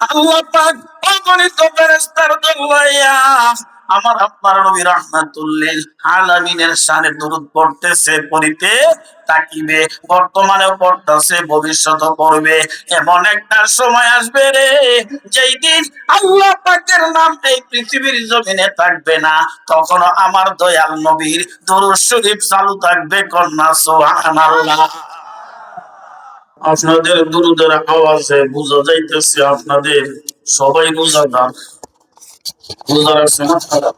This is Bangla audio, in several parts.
আল্লাহ আমার আপনার আলামিনের দরুদ পড়তেছে, পড়িতে তাকিবে পড়তেছে পড়বে, এমন একটা সময় আসবে রে যেই দিন আল্লাহ পাকের নাম এই পৃথিবীর জমিনে থাকবে না। তখন আমার দয়াল নবীর দরুদ শরীফ চালু থাকবে, কন্যা সুবহানাল্লাহ। আপনাদের দুরুদের আওয়াজে বোঝা যাইতেছে, আপনাদের সবাই বুঝা রোজাদার রোজা রাখছে না? তারা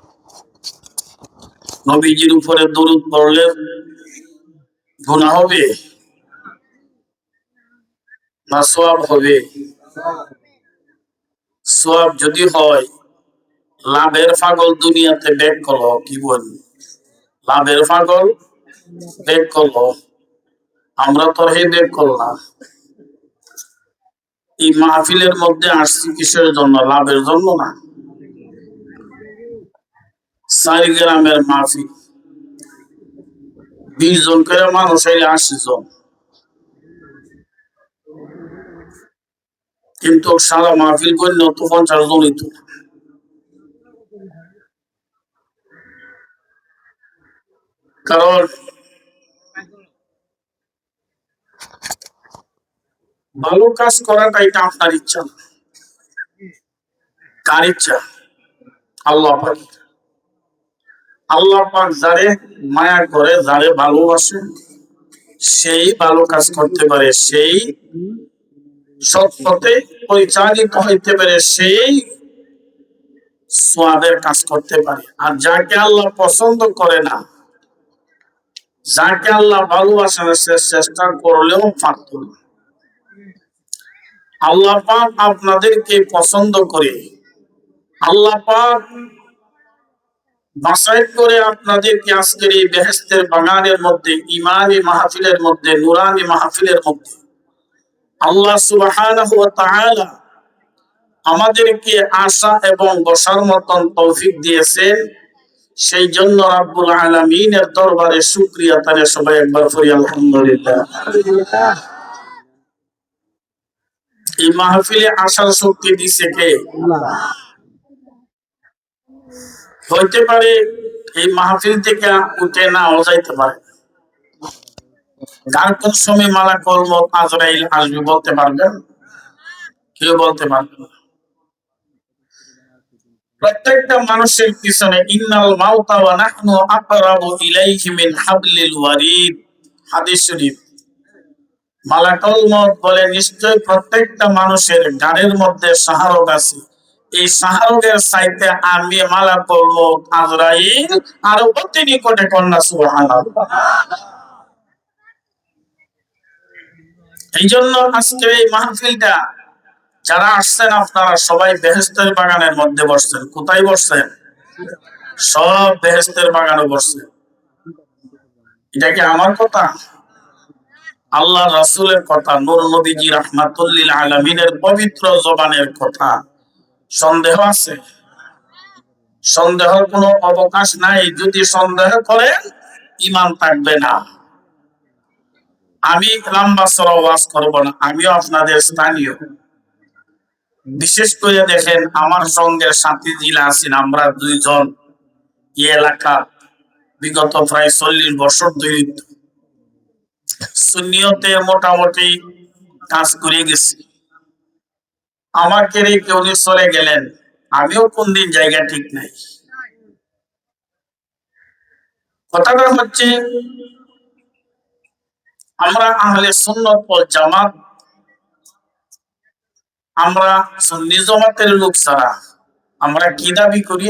নবীজির উপরে দরুদ পড়লে গুনাহ হবে? না সোয়াব হবে? সোয়াব যদি হয়, লাভের পাগল দুনিয়াতে ব্যাগ করো, কি বল লাভের পাগল ব্যাগ করল আমরা তো হে ব্যাগ করলাম এই মাহফিলের মধ্যে আসছি কিসের জন্য? লাভের জন্য না? চারি গ্রামের মাহফিল। বিশ জন করে মানুষ এলে আশি জন। কিন্তু সারা মাহফিল করলে তো পঞ্চাশ জন হইতো না। কারণ ভালো কাজ করাটা এটা আপনার ইচ্ছা কার ইচ্ছা? আল্লাহ আল্লাহ পাক যারে মায়া করে, যারে ভালোবাসে, সেই ভালো কাজ করতে পারে, সেই পথে পরিচালিত হইতে পারে, সেই সোয়াদের কাজ করতে পারে। আর যাকে আল্লাহ পছন্দ করে না যাকে আল্লাহ ভালোবাসে না সে চেষ্টা করলেও পারত না। আল্লাহ পাক আপনাদেরকে পছন্দ করে। আল্লাহ পাক বাসাই করে আপনাদেরকে আজকের এই বেহেস্তের বাগানের মধ্যে ইমানি মাহফিলের মধ্যে, নুরানি মাহফিলের মধ্যে আল্লাহ তাআলা আমাদেরকে আশা এবং বসার মতন তৌফিক দিয়েছেন। সেই জন্য রাব্বুল আলামিনের দরবারে শুকরিয়া তারে সবাই একবার করি, আলহামদুলিল্লাহ। এই মাহফিলে আসার শক্তি দিছে কে? হইতে পারে এই মাহফিল থেকে উঠে না যাইতে পারে। গান কোন সময় মালা কর্ম আজরাইল আসবে বলতে পারবেন? কেউ বলতে পারবেন না। প্রত্যেকটা মানুষের পিছনে, ইন্নাল মাউতা ওয়া নাহনু আকরাবু ইলাইহি মিন হাবলিল ওয়ারিদ। হাদিস শরীফ। মালাকুল বলে নিশ্চয় প্রত্যেকটা মানুষের গানের মধ্যে সাহারক আছে। এই সাহারকের চাইতে আমি মালাকুল মউত আজরাইল আর অতি নিকটে কন্যা, সুবহানাল্লাহ। এই জন্য আজকে এই মাহফিলটা যারা আসছেন আপনারা সবাই বেহেস্তের বাগানের মধ্যে বসছেন। কোথায় বসছেন? সব বেহেস্তের বাগানে বসছেন। এটা কি আমার কথা? আল্লাহ রাসূলের কথা, নূর নবীজি রাহমাতুল্লিল আলামিনের পবিত্র জবানের কথা। সন্দেহ আছে? সন্দেহের কোনো অবকাশ নাই। যদি সন্দেহ করেন ইমান থাকবে না। আমি লম্বা সরা ওয়াজ করব না। আমিও আপনাদের স্থানীয়। বিশেষ করে দেখেন আমার সঙ্গে সাথী জেলা আছেন, আমরা দুইজন এই এলাকা বিগত প্রায় চল্লিশ বছর ধরে সুন্নিয়তে মোটামুটি কাজ করে গেছি। আমাকে উনি চলে গেলেন, আমিও কোন দিন জায়গা ঠিক নাই। কথাটা হচ্ছে, আমরা আহলে সুন্নত জামাত আমরা সুন্নি জামাতের লোক ছাড়া, আমরা কি দাবি করি?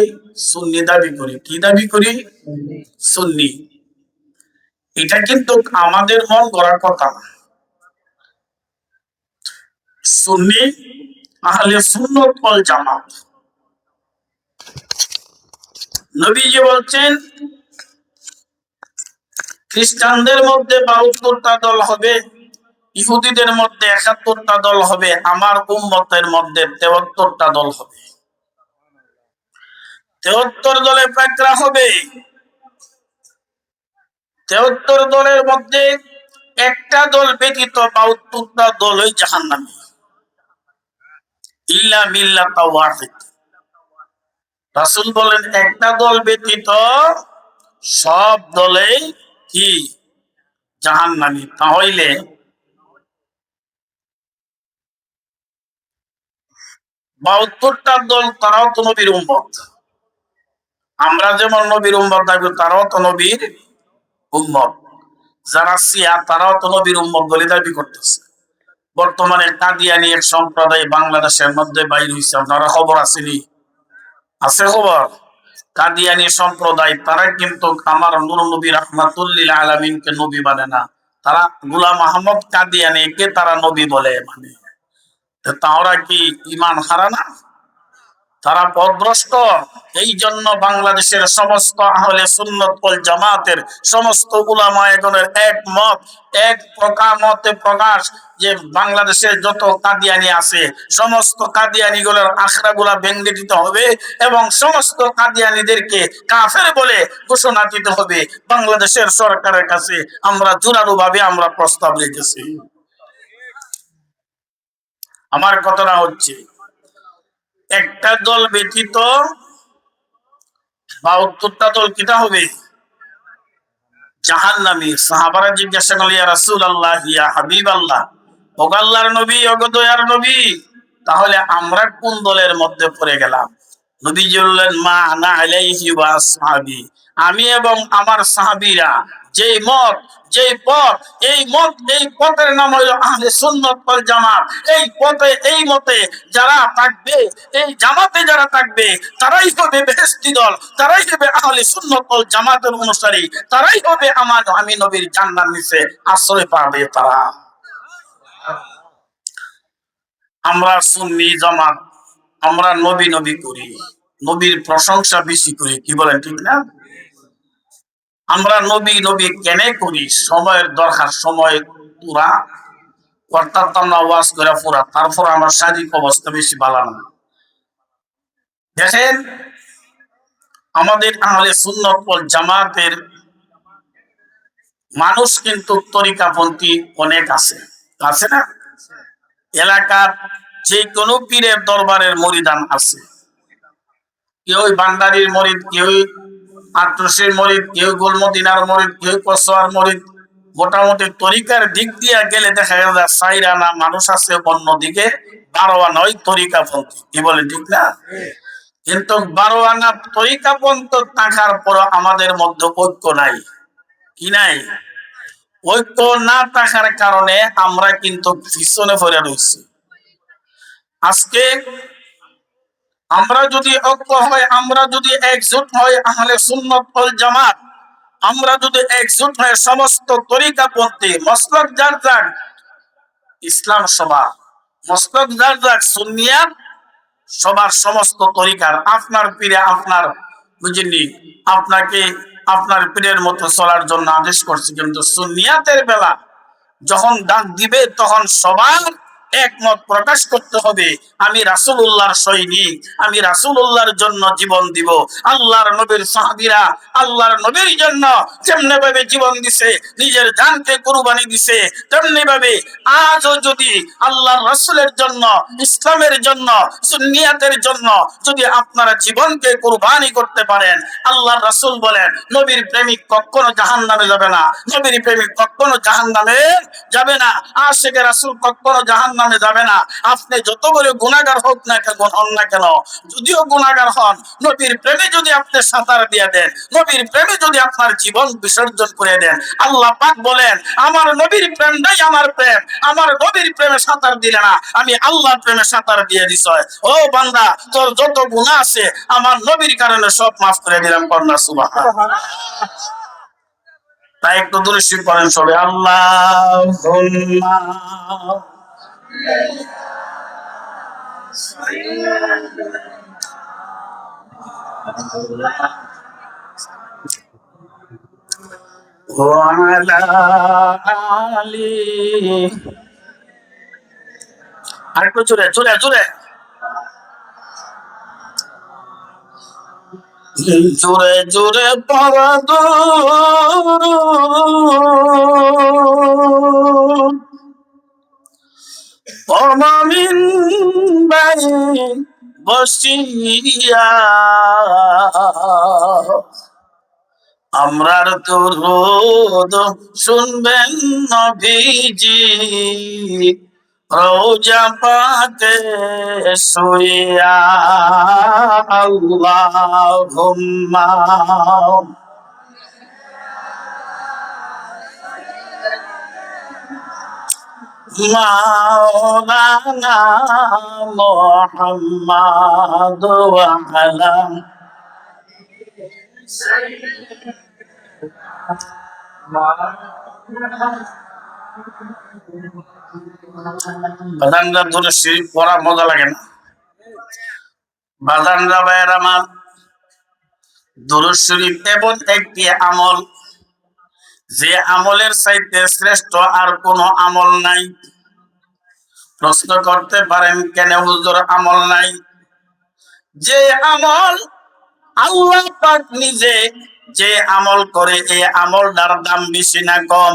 সুন্নি দাবি করি। কি দাবি করি? সুন্নি। এটা কিন্তু আমাদের মন গড়ার কথা। সুন্নি, আহলে সুন্নত ওয়াল জামাত। নবীজি বলছেন, খ্রিস্টানদের মধ্যে বাহাত্তরটা দল হবে। ইহুদিদের মধ্যে একাত্তরটা দল হবে, আমার উম্মতের মধ্যে তেহত্তরটা দল হবে। তেহত্তর দলে প্যাকরা হবে। তেহত্তর দলের মধ্যে একটা দল ব্যতীত বাহাত্তরটা দল ওই জাহান্নামী। ইল্লা মিল্লাতা ওয়াহিদ। রাসূল বলেন, একটা দল ব্যতীত সব দলেই কি? জাহান্নামী। তাহলে দল, তারাও তো নবীর উম্মত। আমরা যেমন নবীর উম্মত থাকবে তারাও তো নবীর উম্মত। যারা সিয়া তারাও তো নবীর উম্মত বলে দাবি করতেছে। বর্তমানে কাদিয়ানি এক সম্প্রদায় বাংলাদেশের মধ্যে বাইর হয়েছে আপনারা খবর আসেনি? আছে খবর? কাদিয়ানি সম্প্রদায়, তারা কিন্তু আমার নুর নবী আলমিনকে নবী মানে না। তারা গুলাম আহমদ কাদিয়ানি কে তারা নবী বলে মানে। তারা কি ইমান হারা না? তারা পদভ্রষ্ট। এই জন্য বাংলাদেশের সমস্ত আহলে সুন্নত ওয়াল জামাতের সমস্ত উলামায়গণের এক মত এক প্রকার মতে প্রকাশ যে বাংলাদেশের যত কাদিয়ানি আছে, সমস্ত কাদিয়ানি গুলোর আখড়া গুলা ভেঙে দিতে হবে এবং সমস্ত কাদিয়ানিদেরকে কাফের বলে ঘোষণা দিতে হবে। বাংলাদেশের সরকারের কাছে আমরা জোরালো ভাবে আমরা প্রস্তাব রেখেছি আমার কথাটা হচ্ছে, একটা দল ব্যতীত বাহাত্তরটা দল কিটা হবে? জাহান নামী সাহাবারা জিজ্ঞাসা করল রাসূল আল্লাহ ইয়া হাবিব আল্লাহ ওগাল্লার নবী, অগদয়ার নবী, তাহলে আমরা কোন দলের মধ্যে পড়ে গেলাম? নবীজি বললেন, মা আসহাবি। আমি এবং আমার সাহাবীরা যেই মত যেই পথ, এই মত, এই পথের নাম হইল আহলে সুন্নত ওয়াল জামাত। এই পথে, এই মতে যারা থাকবে, এই জামাতে যারা থাকবে, তারাই হবে বেহেশতি দল, তারাই হবে আহলে সুন্নত ওয়াল জামাতের অনুসারী, তারাই হবে আমার আমি নবীর জান্নার নিচে আশ্রয় পাবে তারা। আমরা সুন্নি জামাত, আমরা নবী নবী করি, নবীর প্রশংসা বেশি করি, কি বলেন ঠিক না? আমরা নবী নবী কেনে করি? সময়ের দরকার, সময় পুরা। অর্থাৎ আমরা ওয়াজ করে পুরা। তারপর আমার শারীরিক অবস্থা বেশি ভালো না। দেখেন, আমাদের আহলে সুন্নত জামাতের মানুষ কিন্তু তরিকাপন্থী অনেক আছে। আছে না? এলাকার যে কোনো পীরের দরবারের মরিদান আছে। কেউ বান্দারির মরিদ কেউ আট্রসের মরিদ, কেউ গোলমদিনার মরিদ, কেউ কসোয়ার মরিদ। মোটামুটি তরিকার দিক দিয়ে গেলে দেখা যায় সাইরানা মানুষ আছে অন্যদিকে বারো আনা ওই তরিকাপন্থী। কি বলে, ঠিক না? কিন্তু বারো আনা তরিকাপন্থ থাকার পর আমাদের মধ্যে ঐক্য নাই। কি নাই? ঐক্য না থাকার কারণে আমরা কিন্তু পিছনে পড়ে রয়েছি। আজকে আমরা যদি ঐক্য হয়, আমরা যদি একজোট হয় তাহলে সুন্নত ওয়াল জামাত। আমরা যদি একজোট হয়, সমস্ত তরিকা পন্থী, মসলক যার যাক ইসলাম সভা। মসলক যার যাক সুন্নিয়া সবার সমস্ত তরিকার। আপনার পীরে আপনার বুঝিনি, আপনাকে আপনার পীরের মতো চলার জন্য আদেশ করছে, কিন্তু সুন্নিয়াতের বেলা যখন ডাক দিবে, তখন সবার একমত প্রকাশ করতে হবে। আমি রাসুল্লাহর সৈনিক, আমি রাসুল্লাহর জন্য জীবন দিব। আল্লাহর নবীর সাহাবিরা আল্লাহর নবীর জন্য যেমনি ভাবে জীবন দিছে, নিজের জানকে কুরবানি দিছে তেমনি ভাবে আজও যদি আল্লাহর রাসুলের জন্য, ইসলামের জন্য, সুন্নিয়াতের জন্য যদি আপনারা জীবনকে কুরবানি করতে পারেন, আল্লাহর রাসুল বলেন, নবীর প্রেমিক কখনো জাহান নামে যাবে না। নবীর প্রেমিক কখনো জাহান নামে যাবে না। আশেখে রাসুল কখনো জাহান নামে যাবে না। আপনি যত বড় গুণাগার হোক না কেন, হন না কেন, যদিও গুণাগার হন, নবীর প্রেমে যদি আপনি সাঁতার দিয়ে দেন, নবীর প্রেমে যদি আপনার জীবন বিসর্জন করে দেন, আল্লাহ পাক বলেন, আমার নবীর প্রেমটাই আমার প্রেম, আমার নবীর প্রেমে সাঁতার দিলে না, আমি আল্লাহর প্রেমে সাঁতার দিয়ে দিছ ও বান্দা, তোর যত গুণা আছে, আমার নবীর কারণে সব মাফ করে দিলাম, কন্যা সুবাহ তাই একটু দূরে শিব করেন সবে আল্লাহ وعلى آله আরেকটু জোরে জোরে জোরে জোরে জোরে পড়া অমামিন বাই বসিয়া। আমরার দুরুদ শুনবেন নবীজি রোজা পাতে শুইয়া। আল্লাহুম্মা مولانا محمد وعلى বাদানরা ধরে শরীর পড়া মজা লাগে না বাদানরা ভাইয়ের আমার দুরুদ শরীফ এমন একটি আমল যে আমলের চাইতে শ্রেষ্ঠ আর কোনো আমল নাই। প্রশ্ন করতে পারেন কেন হুজুর আমল নাই? যে আমল আল্লাহ পাক নিজে যে আমল করে, এই আমলটার দাম বেশি না কম?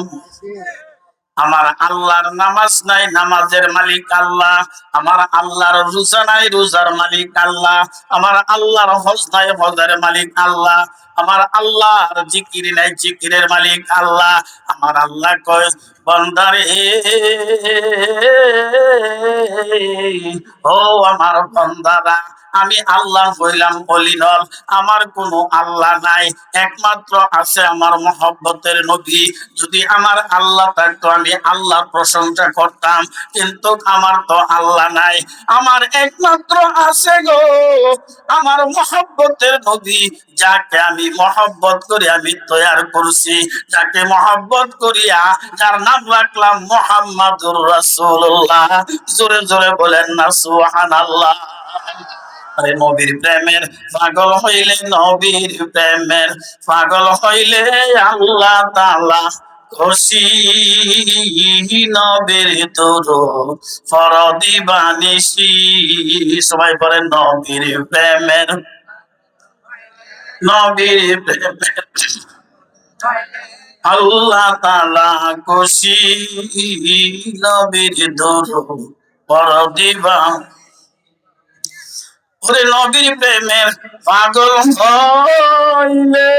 আমার আল্লাহর নামাজ নাই, নামাজের মালিক আল্লাহ। আমার আল্লাহর রোজা নাই, রোজার মালিক আল্লাহ। আমার আল্লাহর হজ নাই, হজের মালিক আল্লাহ। আমার আল্লাহর জিকির নাই, জিকিরের মালিক আল্লাহ। আমার আল্লাহ কয়, বন্দারে, ও আমার বন্দারা, আমি আল্লাহ হইলাম বলিনল আমার কোনো আল্লাহ নাই, একমাত্র আছে আমার মহব্বতের নবী। যদি আমার আল্লাহ থাকতো, আমি আল্লাহর প্রশংসা করতাম, কিন্তু আমার তো আল্লাহ নাই। আমার একমাত্র আছে গো, আমার মহব্বতের নবী, যাকে আমি মহব্বত করে আমি তৈয়ার করছি। যাকে মহব্বত করিয়া যার নাম রাখলাম মোহাম্মদুর রাসূলুল্লাহ। জোরে জোরে বলেন না, সুবহানাল্লাহ। আরে নবীর প্রেমের পাগল হইলে নবীর প্রেমের পাগল হইলে আল্লাহ তাআলা খুশি। নবীর তোর ফরদি বানিসি সবাই বলে নবীর প্রেমের নবীর আল্লাহ তাআলা খুশি নবীর তোর ফরদি বানিসি ওরে নবীর প্রেমের পাগল হইলে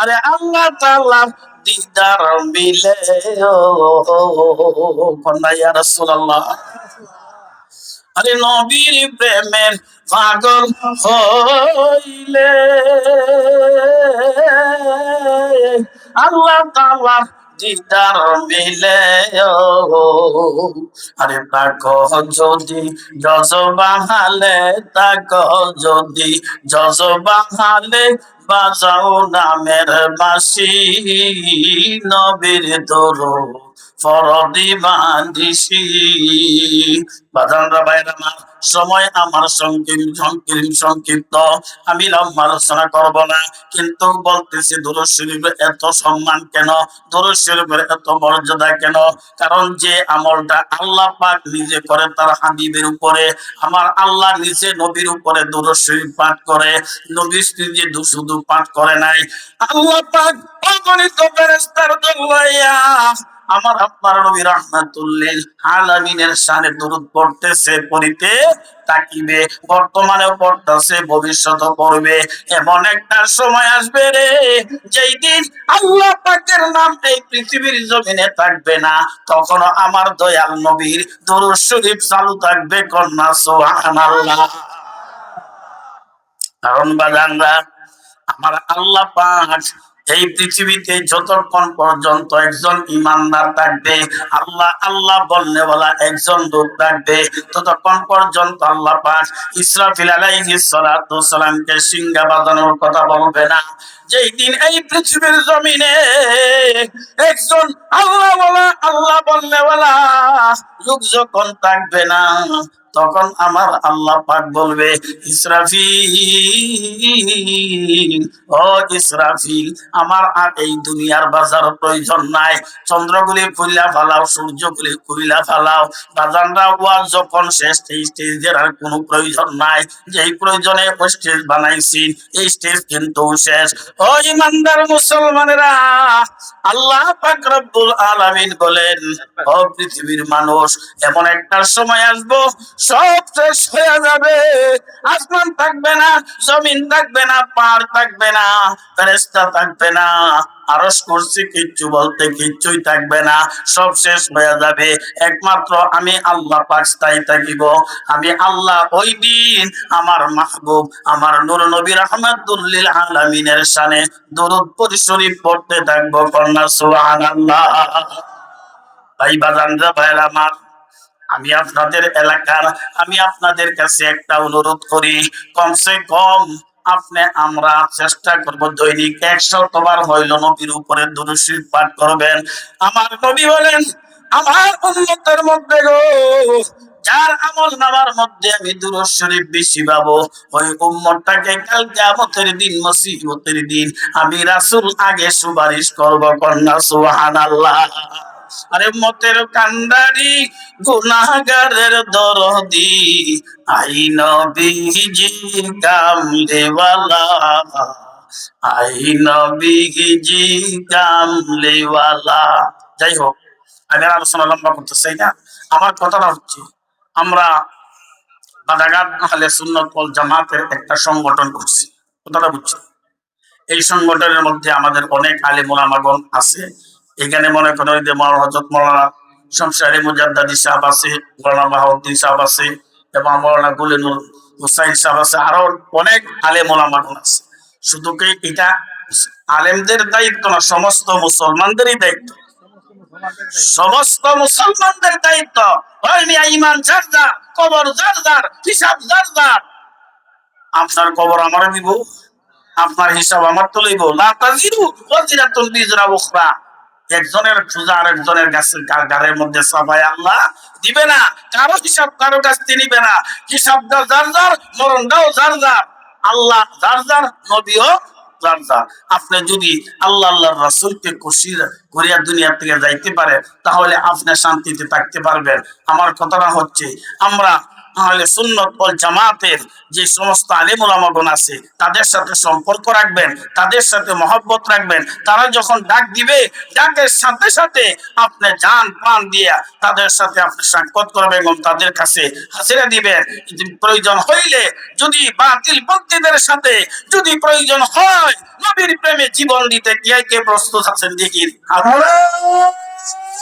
আরে আল্লাহ তাআলা দিদার মিলে ও কন্যা ইয়া রাসূলুল্লাহ আরে নবীর প্রেমের পাগল হইলে। আল্লাহ তাআলা দিদার মিলে আরে তাক যদি যজ বাহালে তাক যদি যজ বাহালে, বাজাও নামের বাসি নবীর দরো ফরদি বান্দিসি বাজানরা বাইরে আমার সময় আমার সংকীর্ণ সংকীর্ণ সংক্ষিপ্ত আমি লম্বা আলোচনা করব না, কিন্তু বলতেছি এত সম্মান কেন? এত মর্যাদা কেন? কারণ যে আমলটা আল্লাহ পাক নিজে করে তার হাবিবের উপরে, আমার আল্লাহ নিজে নবীর উপরে দুরুদ পাঠ করে, নবী নিজে শুধু পাঠ করে নাই। আল্লাহ পাক অগণিত আমার আপনার নবী রহমাতুল্লিল আলামিনের শানে দরুদ পড়তেছে, পড়িতে তাকিবে বর্তমানেও পড়তেছে ভবিষ্যৎ পড়বে। এমন একটা সময় আসবে রে, যেই দিন আল্লাহ পাকের নাম এই পৃথিবীর জমিনে থাকবে না। তখনও আমার দয়াল নবীর দরুদ শরীফ চালু থাকবে, কন্যা সুবহানাল্লাহ। কারণ বাজানরা, আমার আল্লাহ পাক এই পৃথিবীতে যতক্ষণ পর্যন্ত একজন ইমানদার থাকবে, আল্লাহ আল্লাহ বললে বলা একজন লোক থাকবে, ততক্ষণ পর্যন্ত আল্লাহ পাক ইসরাফিল আলাইহিস সালাতু সালামকে সিংহা বাজানোর কথা বলবে না। যেই এই পৃথিবীর জমিনে একজন আল্লাহ আল্লাহ বলা লোক যখন থাকবে না তখন আমার আল্লাহ পাক বলবে, ইসরাফিল, ও ইসরাফিল, আমার আর এই দুনিয়ার বাজার প্রয়োজন নাই। চন্দ্রগুলি খুইলা ফালাও, সূর্যগুলি খুইলা ফালাও। বাজানরা ওয়াজ যখন শেষ এই স্টেজের আর কোনো প্রয়োজন নাই। যেই প্রয়োজনে ওই স্টেজ বানাইছি, এই স্টেজ কিন্তু শেষ। ও ইমানদার মুসলমানেরা, আল্লাহ পাক রব্বুল আলামিন বলেন, ও পৃথিবীর মানুষ, এমন একটা সময় আসব সব শেষ হয়ে যাবে। আসমান থাকবে না, জমিন থাকবে না, পাহাড় থাকবে না, ফেরেশতা থাকবে না আরস করছি কিচ্ছু বলতে কিচ্ছুই থাকবে না। সব শেষ হয়ে যাবে। একমাত্র আমি আল্লাহ পাক স্থায়ী থাকিব। আমি আল্লাহ ওই দিন আমার মাহবুব, আমার নূর নবী রহমাতুল্লিল আলামিনের শানে দরুদ পরিশরীফ পড়তে থাকব কন্যা সুবহানাল্লাহ। ভাই বাজানরা ভাইরা আমার আমি আপনাদের এলাকার, আমি আপনাদের কাছে একটা অনুরোধ করি। কমসে কম আপনি আমরা চেষ্টা করব দৈনিক একশো বার হইল নবীর উপরে দুরুশির পাঠ করবেন। আমার নবী বলেন, আমার উন্নতের মধ্যে গো, যার আমল নামার মধ্যে আমি দুরুদ বেশি পাবো, ওই উম্মতটাকে কাল কিয়ামতের দিন মুসিবতের দিন আমি রাসূল আগে সুপারিশ করব কন্যা সুবহানাল্লাহ। আরে মতের কান্দারি গুনাহগারের দরদি, আই নবীজি কামলেওয়ালা, আই নবীজি কামলেওয়ালা। যাই হোক, আমি আলোচনা লম্বা করতে চাই না। আমার কথাটা হচ্ছে, আমরা বাদাঘাট আহলে সুন্নত ওয়াল জামাতের একটা সংগঠন করছি। কথাটা বুঝছি? এই সংগঠনের মধ্যে আমাদের অনেক আলেম ওলামাগণ আছে। এখানে মনে করেন যে মৌলানা হজরত মৌলানা শমশারি মুজাদ্দাদি সাহেব আছে মৌলানা বাহাউদ্দিন সাহেব আছে, এবং মৌলানা গুলিনুল হুসাইন সাহেব আছে, আরও অনেক আলেম ওলামাগণ আছে। শুধু কি এটা আলেমদের দায়িত্ব না, সমস্ত মুসলমানদেরই দায়িত্ব। সমস্ত মুসলমানদের দায়িত্ব ইমান যার যার, কবর যার হিসাব যার আপনার কবর আমার দিব, আপনার হিসাব আমার তো লইব। লা তাজিরু ওয়াজিরাতুন বিজরা উখরা। একজনের সোজা আর একজনের কাছে গাড়ের মধ্যে সবাই আল্লাহ দিবে না। কারও হিসাব কারও কাছ নিবে না। হিসাব দাও যার যার, মরণ দাও যার যার। আল্লাহ যার যার, নবীও আপনি যদি আল্লাহ আল্লাহর রাসূলকে করিয়া দুনিয়া থেকে যাইতে পারে, তাহলে আপনি শান্তিতে থাকতে পারবেন। আমার কথাটা হচ্ছে, আমরা তাহলে সুন্নত ওয়াল জামাতের যে সমস্ত আলেম ওলামাগণ আছে, তাদের সাথে সম্পর্ক রাখবেন, তাদের সাথে মহব্বত রাখবেন। তারা যখন ডাক দিবে, ডাকের সাথে সাথে আপনি যান প্রাণ দিয়ে তাদের সাথে আপনি সাক্ষাৎ করবেন এবং তাদের কাছে হাজিরা দিবেন। প্রয়োজন হইলে, যদি বাতিল পন্থীদের সাথে যদি প্রয়োজন হয়, নবীর প্রেমে জীবন দিতে কে কে প্রস্তুত আছেন দেখি। আল্লাহু